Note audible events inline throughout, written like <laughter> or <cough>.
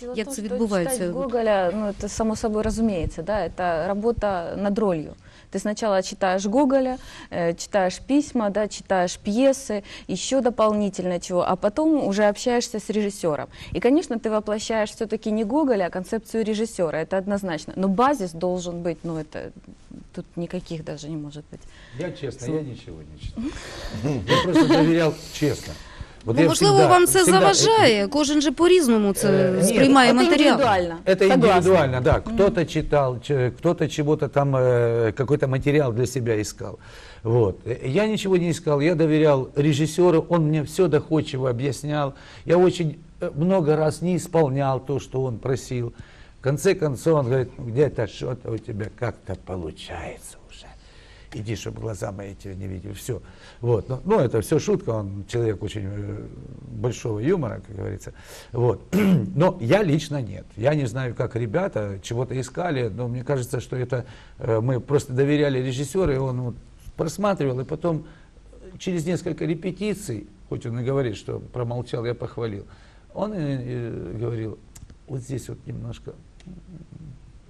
Дело Як це відбувається? Гоголя, ну, это само собой разумеется, да, это работа над ролью. Ты сначала читаешь Гоголя, э, читаешь письма, да, читаешь пьесы, еще дополнительно чего, а потом уже общаешься с режиссером. И, конечно, ты воплощаешь все-таки не Гоголя, а концепцию режиссера, это однозначно. Но базис должен быть, ну, это тут никаких даже не может быть. Я честно, я ничего не читал. Я просто доверял честно. Вот Ну, я можливо, всегда- вам це всегда- заважає. Кожен же по-різному це Е, ні, сприймає это матеріал. индивидуально. Это согласна. индивидуально, да. Кто-то читал, ч- кто-то чего-то там, э, какой-то материал для себя искал. Вот. Э, Я ничего не искал, я доверял режиссеру, он мне все доходчиво объяснял. Я очень э, много раз не исполнял то, что он просил. В конце концов он говорит, «Ну, где-то что-то у тебя как-то получается уже. Иди, чтобы глаза мои тебя не видели. Все. Вот. Ну, ну, это все шутка, он человек очень э, большого юмора, как говорится. Вот. <clears throat> Но я лично нет. Я не знаю, как ребята чего-то искали, но мне кажется, что это э, мы просто доверяли режиссеру, и он вот просматривал, и потом через несколько репетиций, хоть он и говорит, что промолчал, я похвалил, он и, э, говорил, вот здесь вот немножко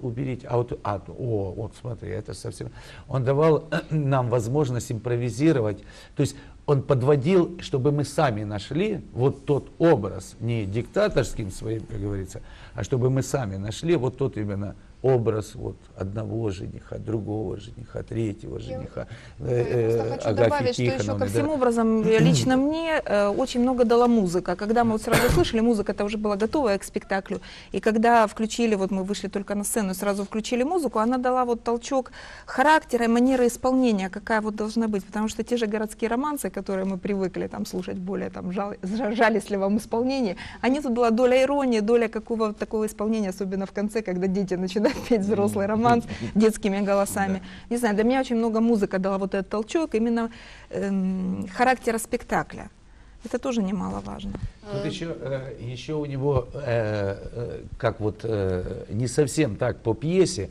уберите, а вот, а, о, вот смотри, это совсем... Он давал <clears throat> нам возможность импровизировать, то есть он подводил, чтобы мы сами нашли вот тот образ, не диктаторским своим, как говорится, а чтобы мы сами нашли вот тот именно образ вот одного жениха, другого жениха, третьего жениха, э, Я э, просто хочу Агафьи добавить, что еще ко Тихоновны, всем образом, э, <clears throat> лично мне э, очень много дала музыка. Когда мы вот сразу слышали, музыка это уже была готовая к спектаклю. И когда включили, вот мы вышли только на сцену, сразу включили музыку, она дала вот толчок характера и манеры исполнения, какая вот должна быть. Потому что те же городские романсы, которые мы привыкли там слушать более там жал, жа- жалостливом исполнении, они тут была доля иронии, доля какого такого исполнения, особенно в конце, когда дети начинают <laughs> петь взрослый романс детскими голосами. Не знаю, для меня очень много музыка дала вот этот толчок именно эм, характера спектакля. Это тоже немаловажно. Тут еще, э, еще у него, э, э, как вот, э, не совсем так по пьесе,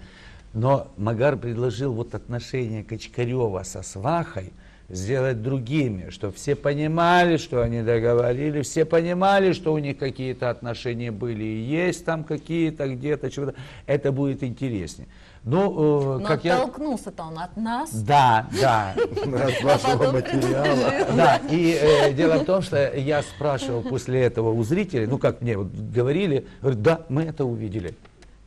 но Магар предложил вот отношения Качкарева со свахой сделать другими, чтобы все понимали, что они договорились, все понимали, что у них какие-то отношения были и есть там какие-то где-то чего-то. Это будет интереснее. Ну, э, Но как я... оттолкнулся-то он от нас. Да, да. <laughs> От вашего материала. Да, и э, дело в том, что я спрашивал после этого у зрителей, ну как мне вот говорили, говорят, да, мы это увидели.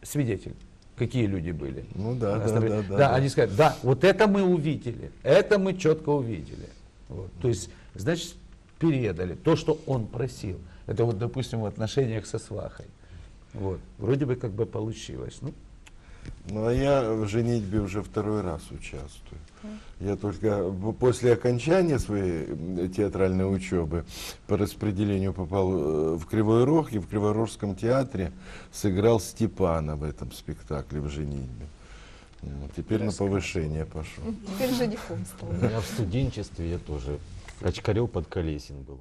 Свидетель. Какие люди были? Ну да, да, да, да, Да, да. они сказали, да, вот это мы увидели, это мы четко увидели. Вот. То есть, значит, передали то, что он просил. Это вот, допустим, в отношениях со свахой. Вот. Вроде бы как бы получилось. Ну, Ну а я в женитьбе уже второй раз участвую. Я только после окончания своей театральной учебы по распределению попал э, в Кривой Рог и в Криворожском театре сыграл Степана в этом спектакле в женитьбе. Вот, Теперь на повышение пошел. Теперь женихом стал. У меня в студенчестве я тоже Качкарев под Колесин был.